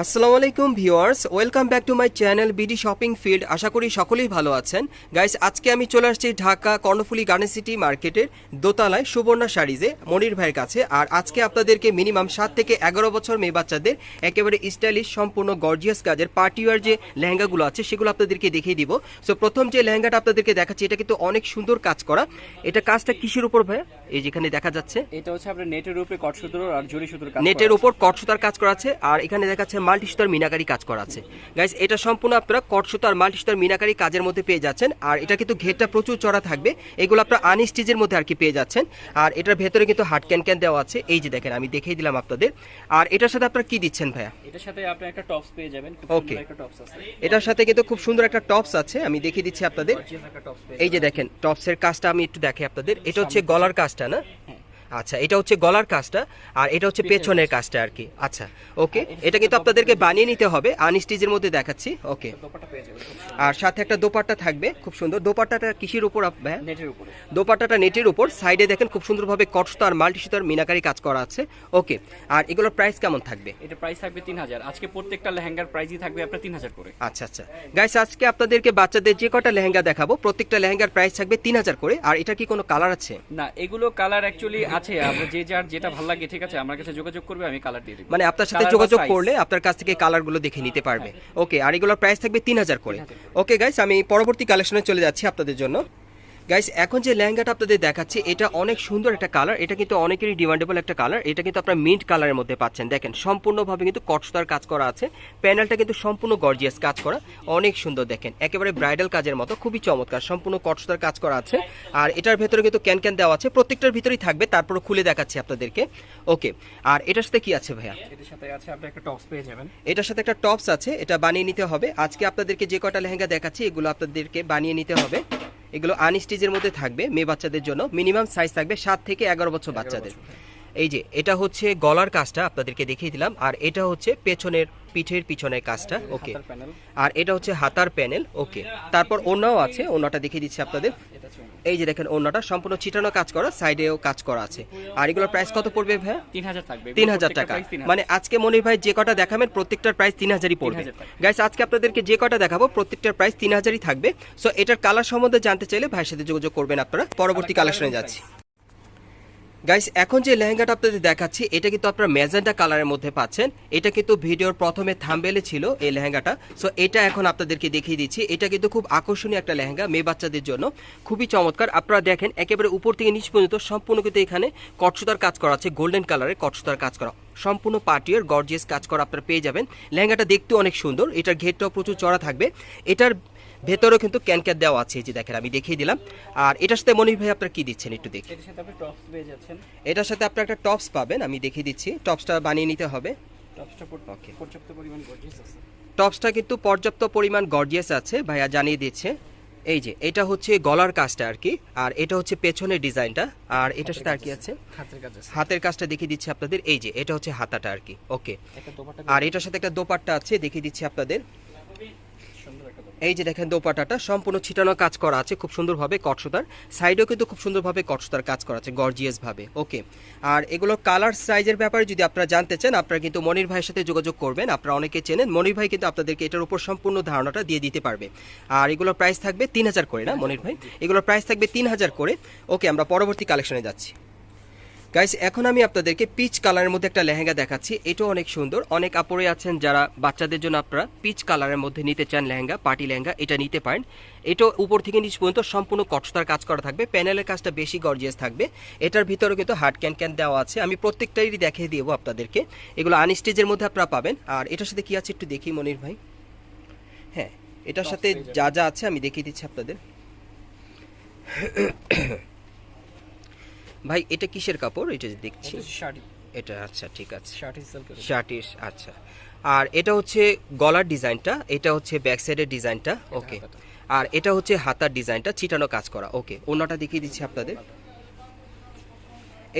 আসসালামু আলাইকুম viewers welcome back to my channel BD shopping field আশা করি সকলেই ভালো আছেন। গাইস আজকে আমি চলে আসছি ঢাকা কর্ণফুলি গার্ডেন সিটি মার্কেটের দোতলায় সুবর্ণা শাড়িজে মনির ভাইয়ের কাছে। আর আজকে আপনাদেরকে মিনিমাম সাত থেকে এগারো বছর মেয়ে বাচ্চাদের একেবারে স্টাইলিশ সম্পূর্ণ গর্জিয়াস কাজের পার্টিওয়ার যে লেহেঙ্গাগুলো আছে সেগুলো আপনাদেরকে দেখিয়ে দিব। সো প্রথম যে লেহেঙ্গাটা আপনাদেরকে দেখাচ্ছি এটা কিন্তু অনেক সুন্দর কাজ করা। এটা কাজটা কিসের উপর ভাইয়া? এই যেখানে দেখা যাচ্ছে। এটা হচ্ছে আপনার নেটের উপরে কট সুতোর আর জরি সুতোর নেটের উপর কট সুতার কাজ করা আছে। আর এখানে দেখাচ্ছে মাল্টি সুতার মিনাকারি কাজ করা আছে। গাইস এটা সম্পূর্ণ আপনারা কট সুতা আর মাল্টি সুতার মিনাকারি কাজের মধ্যে পেয়ে যাচ্ছেন। আর এটা কিন্তু ঘেরটা প্রচুর চড়া থাকবে। এগুলো আপনারা আনস্টিজের মধ্যে আর কি পেয়ে যাচ্ছেন। আর এটার ভেতরে কিন্তু হাট ক্যান ক্যান দেওয়া আছে। এই যে দেখেন আমি দেখিয়ে দিলাম আপনাদের। আর এটার সাথে আপনারা কি দিচ্ছেন ভাইয়া? এটার সাথে আপনি একটা টপস পেয়ে যাবেন। খুব Okay. সুন্দর একটা টপস আছে। এটার সাথে কিন্তু খুব সুন্দর একটা টপস আছে। আমি দেখিয়ে দিচ্ছি আপনাদের। এই যে দেখেন টপসের কাজটা আমি একটু দেখি আপনাদের। এটা হচ্ছে গলার কাজটা না। আচ্ছা এটা হচ্ছে গলার কাজটা আর এটা হচ্ছে পেছনের কাজটা। আর কি আচ্ছা ওকে এটা কিন্তু আপনাদেরকে বানিয়ে নিতে হবে আনস্টিজের মধ্যে দেখাচ্ছি ওকে। সুন্দর। আর সাথে একটা দোপাট্টা থাকবে খুব সুন্দর। দোপাট্টাটা কিসের উপর উপরে। দোপাট্টাটা নেটের উপর সাইডে দেখেন খুব সুন্দরভাবে কটসতা আর মাল্টি সুতার মিনাকারি কাজ করা আছে ওকে। আর এগুলোর প্রাইস কেমন থাকবে? এটা প্রাইস থাকবে তিন হাজার। আজকে প্রত্যেকটা লেহেঙ্গার প্রাইসই থাকবে আপনার তিন হাজার করে। আচ্ছা আচ্ছা। গাইস আজকে আপনাদেরকে বাচ্চাদের যে কটা লেহেঙ্গা দেখাবো প্রত্যেকটা লেহেঙ্গার প্রাইস থাকবে তিন হাজার করে আর এটা কি কোনো কালার আছে? না এগুলো কালার অ্যাকচুয়ালি আছে আপনি যে যার যেটা ভালো লাগে ঠিক আছে আমার কাছে যোগাযোগ করবে আমি কালার দিয়ে দেব। মানে আপনার সাথে যোগাযোগ করলে আপনার কাছ থেকে কালারগুলো দেখে নিতে পারবে। ওকে আর এগুলোর প্রাইস থাকবে তিন হাজার করে। ওকে গাইস আমি পরবর্তী কালেকশনে চলে যাচ্ছি আপনাদের জন্য। গাইস এখন যে লেহেঙ্গাটা আপনাদের দেখাচ্ছি এটা অনেক সুন্দর একটা কালার এটা কিন্তু অনেকেরই ডিমান্ডেবল একটা কালার এটা কিন্তু আপনার মিন্ট কালারের মধ্যে পাচ্ছেন। দেখেন সম্পূর্ণভাবে কিন্তু কটসতার কাজ করা আছে প্যানেলটা কিন্তু সম্পূর্ণ গর্জিয়াস কাজ করা অনেক সুন্দর দেখেন একেবারে ব্রাইডাল কাজের মতো খুবই চমৎকার সম্পূর্ণ কটসতার কাজ করা আছে আর এটার ভেতরে কিন্তু ক্যান ক্যান দেওয়া আছে প্রত্যেকটার ভিতরেই থাকবে তারপরে খুলে দেখাচ্ছি আপনাদেরকে ওকে আর এটার সাথে কি আছে ভাইয়া? এটার সাথে আছে আপনি একটা টপস পেয়ে যাবেন। এটার সাথে একটা টপস আছে এটা বানিয়ে নিতে হবে আজকে আপনাদেরকে যে কটা লেহেঙ্গা দেখাচ্ছি এগুলো আপনাদেরকে বানিয়ে নিতে হবে। এগুলো আনস্টিজের মধ্যে থাকবে মেয়ে বাচ্চাদের জন্য। মিনিমাম সাইজ থাকবে সাত থেকে এগারো বছর বাচ্চাদের। এই যে এটা হচ্ছে গলার কাজটা আপনাদেরকে দেখিয়ে দিলাম। আর এটা হচ্ছে পেছনের পিঠের পিছনের কাজটা ওকে আর এটা হচ্ছে হাতার প্যানেল ওকে তারপর ওনাও আছে ওনাটা দেখিয়ে দিচ্ছি আপনাদের। এই যে দেখেন ওনাটা সম্পূর্ণ ছিটানো কাজ করা সাইডেও কাজ করা আছে। আর এগুলোর প্রাইস কত পড়বে ভাই তিন হাজার থাকবে তিন হাজার। টাকা মানে আজকে মনির ভাই যে কটা দেখাবেন প্রত্যেকটার প্রাইস তিন হাজারই পড়বে। 3000 গাইস আজকে আপনাদেরকে যে কটা দেখাবো প্রত্যেকটার প্রাইস তিন হাজারই থাকবে। সো এটার কালার সম্বন্ধে জানতে চাইলে ভাইয়ের সাথে যোগাযোগ করবেন আপনারা। পরবর্তী কালেকশনে যাচ্ছি। গাইস এখন যে লেহেঙ্গাটা আপনাদের দেখাচ্ছি, এটা কিন্তু আপনারা ম্যাজেন্টা কালারের মধ্যে পাচ্ছেন। এটা কিন্তু ভিডিওর প্রথমে থাম্বেলে ছিল এই লেহেঙ্গাটা। সো এটা এখন আপনাদেরকে দেখিয়ে দিচ্ছি। এটা কিন্তু খুব আকর্ষণীয় একটা লেহেঙ্গা মেয়ে বাচ্চাদের জন্য। খুবই চমৎকার। আপনারা দেখেন, একেবারে উপর থেকে নিচ পর্যন্ত সম্পূর্ণ কিন্তু এখানে কটসুতার কাজ করা আছে, গোল্ডেন কালারের কটসুতার কাজ করা। সম্পূর্ণ পার্টিয়ার গর্জিয়াস কাজ করা আপনারা পেয়ে যাবেন। লেহেঙ্গাটা দেখতেও অনেক সুন্দর। এটার ঘেরটাও প্রচুর চড়া থাকবে। এটার ভেতরেও কিন্তু ক্যানক্যান দেওয়া আছে এই যে দেখেন আমি দেখিয়ে দিলাম। আর এটার সাথে মনির ভাই আপনারা কি দিচ্ছেন একটু দেখি? এটার সাথে আপনি টপস পেয়ে যাচ্ছেন। এটার সাথে আপনার একটা টপস পাবেন আমি দেখিয়ে দিচ্ছি। টপসটা বানিয়ে নিতে হবে। টপসটা Okay. পর্যাপ্ত পরিমাণ গর্জিয়াস আছে। টপসটা কিন্তু পর্যাপ্ত পরিমাণ গর্জিয়াস আছে ভাইয়া জানিয়ে দিচ্ছে। এই যে এটা হচ্ছে গলার কাজটা আর কি আর এটা হচ্ছে পেছনের ডিজাইনটা আর এটার সাথে আর কি আছে। হাতের কাজ আছে। হাতের কাজটা দেখিয়ে দিচ্ছি আপনাদের। এই যে এটা হচ্ছে হাতাটা আর কি ওকে আর এটার সাথে একটা দোপাট্টা আছে দেখিয়ে দিচ্ছি আপনাদের। এই যে দেখেন দোপাটাটা সম্পূর্ণ ছিটানো কাজ করা আছে খুব সুন্দরভাবে কটসুতার। সাইডেও কিন্তু খুব সুন্দরভাবে কটসুতার কাজ করা আছে গর্জিয়াস ভাবে ওকে আর এগুলো কালার সাইজের ব্যাপারে যদি আপনারা জানতে চান আপনারা কিন্তু মনির ভাইয়ের সাথে যোগাযোগ করবেন। আপনারা অনেকে চেনেন মনির ভাই কিন্তু আপনাদেরকে এটার উপর সম্পূর্ণ ধারণাটা দিয়ে দিতে পারবে। আর এগুলোর প্রাইস থাকবে তিন হাজার করে না মনির ভাই? এগুলোর প্রাইস থাকবে তিন হাজার করে। ওকে আমরা পরবর্তী কালেকশনে যাচ্ছি। গাইস এখন আমি আপনাদেরকে পিচ কালারের মধ্যে একটা লেহেঙ্গা দেখাচ্ছি। এটাও অনেক সুন্দর। অনেক আপুরে আছেন যারা বাচ্চাদের জন্য আপনারা পিচ কালারের মধ্যে নিতে চান লেহেঙ্গা পার্টি লেহেঙ্গা এটা নিতে পারেন। এটা উপর থেকে নিচ পর্যন্ত সম্পূর্ণ কটসতার কাজ করা থাকবে। প্যানেলের কাজটা বেশি গর্জিয়াস থাকবে। এটার ভিতরে কিন্তু হার্ড ক্যান ক্যান দেওয়া আছে। আমি প্রত্যেকটারই দেখিয়ে দিব আপনাদেরকে। এগুলো আনস্টেজের মধ্যে আপনারা পাবেন। আর এটার সাথে কি আছে একটু দেখি মনির ভাই? হ্যাঁ এটার সাথে যা যা আছে আমি দেখিয়ে দিচ্ছি আপনাদের। ভাই এটা কিসের কাপড়? এটা দেখছি। এটা আচ্ছা ঠিক আছে। শার্টিস আচ্ছা। আর এটা হচ্ছে গলার ডিজাইনটা এটা হচ্ছে ব্যাক সাইডের ডিজাইনটা ওকে। আর এটা হচ্ছে হাতার ডিজাইনটা চিটানো কাজ করা ওকে। অন্যটা দেখিয়ে দিচ্ছি আপনাদের।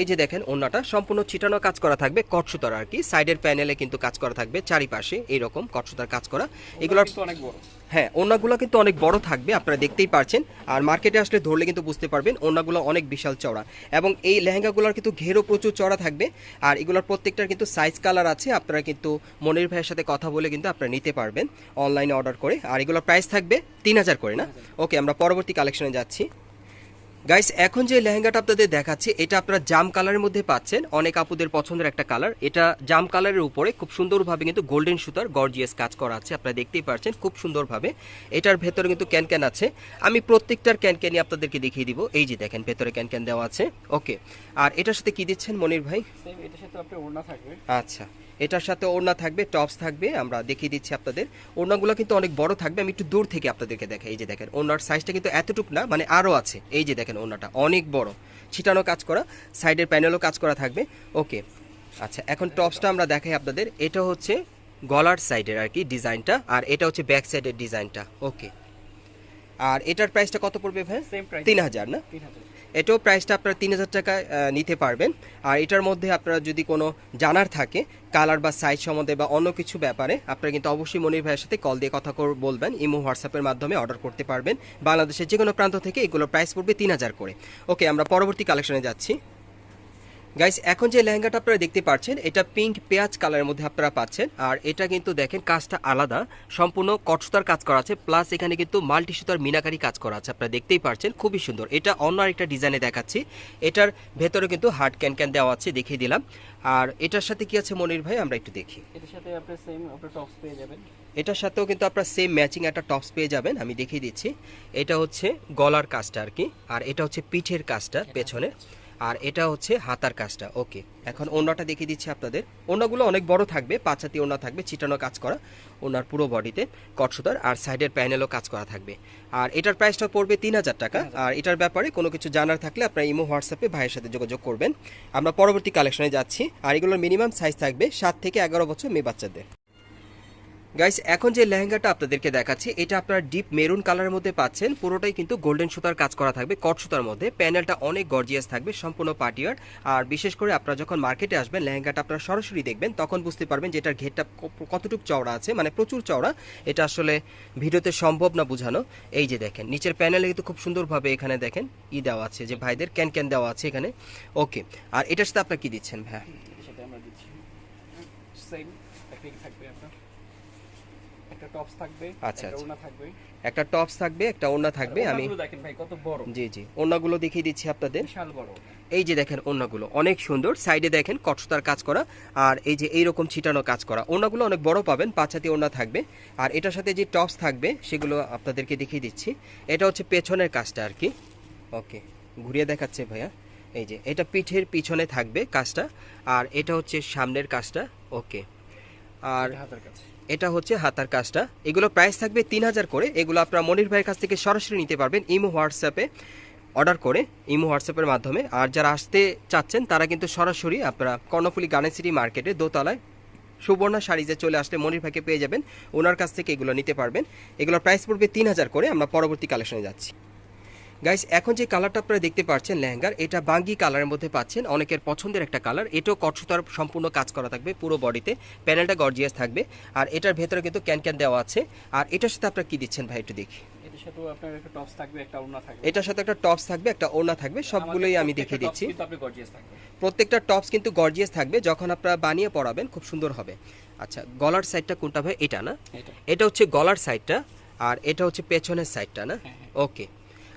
এই যে দেখেন ওন্নাটা সম্পূর্ণ ছিটানো কাজ করা থাকবে কটসুতার আর কি। সাইডের প্যানেলে কিন্তু কাজ করা থাকবে চারিপাশে এইরকম কটসুতার কাজ করা। এগুলোর অনেক বড়। হ্যাঁ ওন্নাগুলো কিন্তু অনেক বড় থাকবে আপনারা দেখতেই পারছেন। আর মার্কেটে আসলে ধরলে কিন্তু বুঝতে পারবেন ওন্নাগুলো অনেক বিশাল চড়া এবং এই লেহেঙ্গাগুলোর কিন্তু ঘেরও প্রচুর চড়া থাকবে আর এগুলোর প্রত্যেকটার কিন্তু সাইজ কালার আছে আপনারা কিন্তু মনির ভাইয়ের সাথে কথা বলে কিন্তু আপনারা নিতে পারবেন অনলাইনে অর্ডার করে। আর এগুলোর প্রাইস থাকবে তিন হাজার করে না? ওকে আমরা পরবর্তী কালেকশনে যাচ্ছি। গাইস এখন যে লেহেঙ্গাটা আপনাদের দেখাচ্ছি এটা আপনারা জাম কালারের মধ্যে পাচ্ছেন। অনেক আপুদের পছন্দের একটা কালার। এটা জাম কালারের উপরে খুব সুন্দরভাবে কিন্তু গোল্ডেন সুতার গর্জিয়াস কাজ করা আছে। আপনারা দেখতেই পাচ্ছেন খুব সুন্দরভাবে। এটার ভেতরে কিন্তু ক্যান ক্যান আছে। আমি প্রত্যেকটার ক্যান ক্যানই আপনাদেরকে দেখিয়ে দিব। এই যে দেখেন ভেতরে ক্যান ক্যান দেওয়া আছে। ওকে আর এটার সাথে কি দিচ্ছেন মনির ভাই? এটার সাথে আপনার ওড়না থাকবে। আচ্ছা। এটার সাথে ওড়না থাকবে টপস থাকবে আমরা দেখিয়ে দিচ্ছি আপনাদের। ওড়নাগুলো কিন্তু অনেক বড় থাকবে আমি একটু দূর থেকে আপনাদেরকে দেখাই। এই যে দেখেন ওড়নার সাইজটা কিন্তু এতটুক না মানে আরও আছে। এই যে দেখেন ওড়নাটা অনেক বড়। ছিটানো কাজ করা সাইডের প্যানেলও কাজ করা থাকবে। ওকে আচ্ছা এখন টপসটা আমরা দেখাই আপনাদের। এটা হচ্ছে গলার সাইডের আর কি ডিজাইনটা আর এটা হচ্ছে ব্যাক সাইডের ডিজাইনটা। ওকে আর এটার প্রাইসটা কত পড়বে ভাই? তিন হাজার না? এটাও প্রাইসটা আপনারা তিন হাজার টাকা নিতে পারবেন। আর এটার মধ্যে আপনারা যদি কোনো জানার থাকে কালার বা সাইজ সম্বন্ধে বা অন্য কিছু ব্যাপারে, আপনারা কিন্তু অবশ্যই মনির ভাইয়ের সাথে কল দিয়ে কথা বলবেন। ইমো হোয়াটসঅ্যাপের মাধ্যমে অর্ডার করতে পারবেন। বাংলাদেশের যে কোনো প্রান্ত থেকে এগুলো প্রাইস পড়বে তিন হাজার করে। ওকে আমরা পরবর্তী কালেকশনে যাচ্ছি। গাইস এখন যে লেহেঙ্গাটা আপনারা দেখতে পাচ্ছেন এটা পিঙ্ক পেঁয়াজ কালারের মধ্যে আপনারা পাচ্ছেন। আর এটা কিন্তু দেখেন কাজটা আলাদা। সম্পূর্ণ কটসুতার কাজ করা আছে প্লাস এখানে কিন্তু মাল্টি সুতার মিনাকারি কাজ করা আছে আপনারা দেখতেই পাচ্ছেন খুবই সুন্দর। এটা অন্য আরেকটা ডিজাইনে দেখাচ্ছি। এটার ভেতরে কিন্তু হার্ড ক্যান ক্যান দেওয়া আছে দেখিয়ে দিলাম। আর এটার সাথে কি আছে মনির ভাই? আমরা একটু দেখি। এটার সাথে আপনি সেম আপনার টপস পেয়ে যাবেন। এটার সাথেও কিন্তু আপনারা সেম ম্যাচিং একটা টপস পেয়ে যাবেন আমি দেখিয়ে দিচ্ছি। এটা হচ্ছে গলার কাজটা আর কি আর এটা হচ্ছে পিঠের কাজটা পেছনে। আর এটা হচ্ছে হাতার কাজটা। ওকে এখন ওনাটা দেখিয়ে দিচ্ছি আপনাদের। ওনাগুলো অনেক বড় থাকবে পাঁচাতি ওনা থাকবে চিটানো কাজ করা ওনার পুরো বডিতে কটসুতার আর সাইডের প্যানেলও কাজ করা থাকবে। আর এটার প্রাইসটা পড়বে তিন হাজার টাকা। আর এটার ব্যাপারে কোনো কিছু জানার থাকলে আপনার ইমো হোয়াটসঅ্যাপে ভাইয়ের সাথে যোগাযোগ করবেন। আমরা পরবর্তী কালেকশনে যাচ্ছি আর এগুলোর মিনিমাম সাইজ থাকবে সাত থেকে এগারো বছর মেয়ে বাচ্চাদের। গাইস এখন যে লেহেঙ্গাটা আপনাদেরকে দেখাচ্ছি, এটা আপনারা ডিপ মেরুন কালারের মধ্যে পাচ্ছেন। পুরোটাই কিন্তু গোল্ডেন সুতার কাজ করা থাকবে কট সুতার মধ্যে। প্যানেলটা অনেক গর্জিয়াস থাকবে, সম্পূর্ণ পার্টিয়ার আর বিশেষ করে আপনারা যখন মার্কেটে আসবেন, লেহেঙ্গাটা আপনারা সরাসরি দেখবেন, তখন বুঝতে পারবেন যে এটার ঘেরটা কতটুকু চওড়া আছে মানে প্রচুর চওড়া। এটা আসলে ভিডিওতে সম্ভব না বোঝানো। এই যে দেখেন, নিচের প্যানেলে কিন্তু খুব সুন্দরভাবে এখানে দেখেন, ই দেওয়া আছে, যে ভাইদের ক্যান ক্যান দেওয়া আছে এখানে। ওকে আর এটার সাথে আপনারা কি দিচ্ছেন ভাই সেম থাকবে। একটা টপস থাকবে আচ্ছা, একটা আচ্ছা। ওড়না থাকবে। একটা টপস থাকবে একটা ওড়না থাকবে আমি দেখেন ভাই কত বড়। জি জি। ওড়নাগুলো দেখিয়ে দিচ্ছি আপনাদের। বিশাল বড়। এই যে দেখেন ওড়নাগুলো অনেক সুন্দর। সাইডে দেখেন কটসতার কাজ করা আর এই যে এইরকম ছিটানো কাজ করা। ওড়নাগুলো অনেক বড় পাবেন পাঁচাতি ওড়না থাকবে। আর এটার সাথে যে টপস থাকবে সেগুলো আপনাদেরকে দেখিয়ে দিচ্ছি। এটা হচ্ছে পেছনের কাজটা আর কি। ওকে ঘুরিয়ে দেখাচ্ছে ভাইয়া। এই যে এটা পিঠের পিছনে থাকবে কাজটা আর এটা হচ্ছে সামনের কাজটা। ওকে আর হাতের কাছে এটা হচ্ছে হাতার কাজটা। এগুলো প্রাইস থাকবে তিন হাজার করে। এগুলো আপনারা মনির ভাইয়ের কাছ থেকে সরাসরি নিতে পারবেন ইমো হোয়াটসঅ্যাপে অর্ডার করে, ইমো হোয়াটসঅ্যাপের মাধ্যমে। আর যারা আসতে চাচ্ছেন, তারা কিন্তু সরাসরি আপনারা কর্ণফুলি গার্ডেন সিটি মার্কেটে দোতলায় সুবর্ণা শাড়িজে চলে আসলে মনির ভাইকে পেয়ে যাবেন। ওনার কাছ থেকে এগুলো নিতে পারবেন। এগুলোর প্রাইস পড়বে তিন হাজার করে। আমরা পরবর্তী কালেকশনে যাচ্ছি। গাইস এখন যে কালারটা আপনারা দেখতে পাচ্ছেন লেহেঙ্গার এটা বাঙ্গি কালারের মধ্যে পাচ্ছেন। অনেকের পছন্দের একটা কালার এটাও কটসুতার সম্পূর্ণ কাজ করা থাকবে পুরো বডিতে প্যানেলটা গর্জিয়াস থাকবে। আর এটার ভেতরে কিন্তু ক্যান ক্যান দেওয়া আছে। আর এটার সাথে আপনারা কি দিচ্ছেন ভাই একটু দেখি। এটার সাথে একটা টপস থাকবে একটা ওড়না থাকবে। সবগুলোই আমি দেখিয়ে দিচ্ছি। প্রত্যেকটা টপস কিন্তু গর্জিয়াস থাকবে। যখন আপনারা বানিয়ে পরাবেন খুব সুন্দর হবে। আচ্ছা গলার সাইডটা কোনটা ভাই? এটা না? এটা। হচ্ছে গলার সাইডটা আর এটা হচ্ছে পেছনের সাইডটা না? হ্যাঁ, হ্যাঁ। ওকে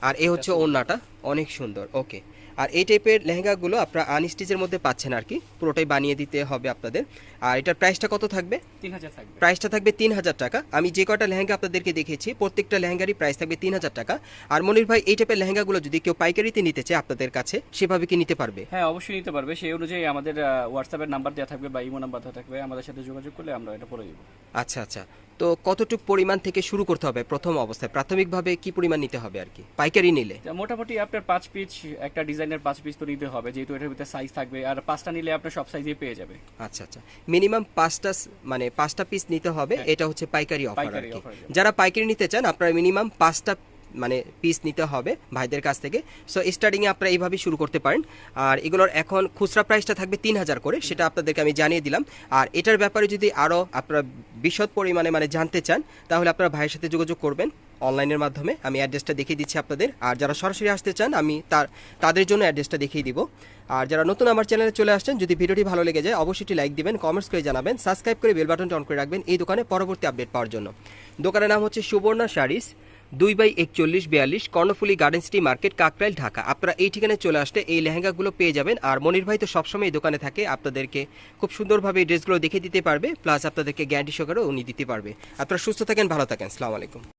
আর এই হচ্ছে ওড়নাটা। অনেক সুন্দর। ওকে আর এই টাইপের লেহেঙ্গাগুলো আপনারা আনস্টিচের মধ্যে পাচ্ছেন আর কি। পুরোটাই বানিয়ে দিতে হবে আপনাদের। আর এটার প্রাইসটা কত থাকবে? তিন হাজার থাকবে। প্রাইসটা থাকবে তিন হাজার টাকা। আমি যে কটা লেহেঙ্গা আপনাদেরকে দেখেছি প্রত্যেকটা লেহেঙ্গারই প্রাইস থাকবে তিন হাজার টাকা। আর মনির ভাই এই টাইপের লেহেঙ্গাগুলো যদি কেউ পাইকারিতে নিতে চায় আপনাদের কাছে সেভাবে কি নিতে পারবে? হ্যাঁ অবশ্যই নিতে পারবে। সেই অনুযায়ী আমাদের হোয়াটসঅ্যাপের নাম্বার দেওয়া থাকবে বা ইমো নাম্বার দেওয়া থাকবে। আমাদের সাথে যোগাযোগ করলে আমরা এটা পরে দিব আচ্ছা আচ্ছা। তো কতটুক পরিমাণ থেকে শুরু করতে হবে প্রথম অবস্থায়? প্রাথমিকভাবে কি পরিমাণ নিতে হবে আর কি? পাইকারি নিলে? মোটামুটি আপনার পাঁচ পিস একটা ডিজাইনের পাঁচ পিস তো নিতে হবে। যেহেতু এটার ভিতরে সাইজ থাকবে। আর পাঁচটা নিলে আপনার সব সাইজে পেয়ে যাবে। আচ্ছা আচ্ছা। মিনিমাম পাঁচটা মানে পাঁচটা পিস নিতে হবে এটা হচ্ছে পাইকারি অফার আর কি। যারা পাইকারি নিতে চান আপনারা মিনিমাম পাঁচটা মানে পিস নিতে হবে ভাইদের কাছ থেকে। সো স্টার্টিংয়ে আপনারা এইভাবেই শুরু করতে পারেন। আর এগুলোর এখন খুচরা প্রাইসটা থাকবে তিন হাজার করে সেটা আপনাদেরকে আমি জানিয়ে দিলাম। আর এটার ব্যাপারে যদি আরও আপনারা বিশদ পরিমাণে মানে জানতে চান তাহলে আপনারা ভাইয়ের সাথে যোগাযোগ করবেন। অনলাইনের মাধ্যমে আমি অ্যাড্রেসটা দেখিয়ে দিচ্ছি আপনাদের। আর যারা সরাসরি আসতে চান, আমি তার, তাদের জন্য অ্যাড্রেসটা দেখিয়ে দিব। আর যারা নতুন আমার চ্যানেলে চলে আসছেন, যদি ভিডিওটি ভালো লেগে যায়, অবশ্যই লাইক দিবেন কমেন্টস করে জানাবেন সাবস্ক্রাইব করে বেল বাটনটা অন করে রাখবেন এই দোকানে পরবর্তী আপডেট পাওয়ার জন্য। দোকানের নাম হচ্ছে সুবর্ণা শাড়িস, দুই বাই একচল্লিশ বিয়াল্লিশ, Karnaphuli garden city market Kakrail, Dhaka. আপনারা এই ঠিকানায় চলে আসলে এই লেহেঙ্গাগুলো পেয়ে যাবেন। আর মনির ভাই তো সবসময় এই দোকানে থাকে, আপনাদেরকে খুব সুন্দরভাবে এই ড্রেসগুলো দেখে দিতে পারবে প্লাস আপনাদেরকে গ্যারান্টি সহকারেও উনি দিতে পারবে। আপনারা সুস্থ থাকেন, ভালো থাকেন আলাইকুম।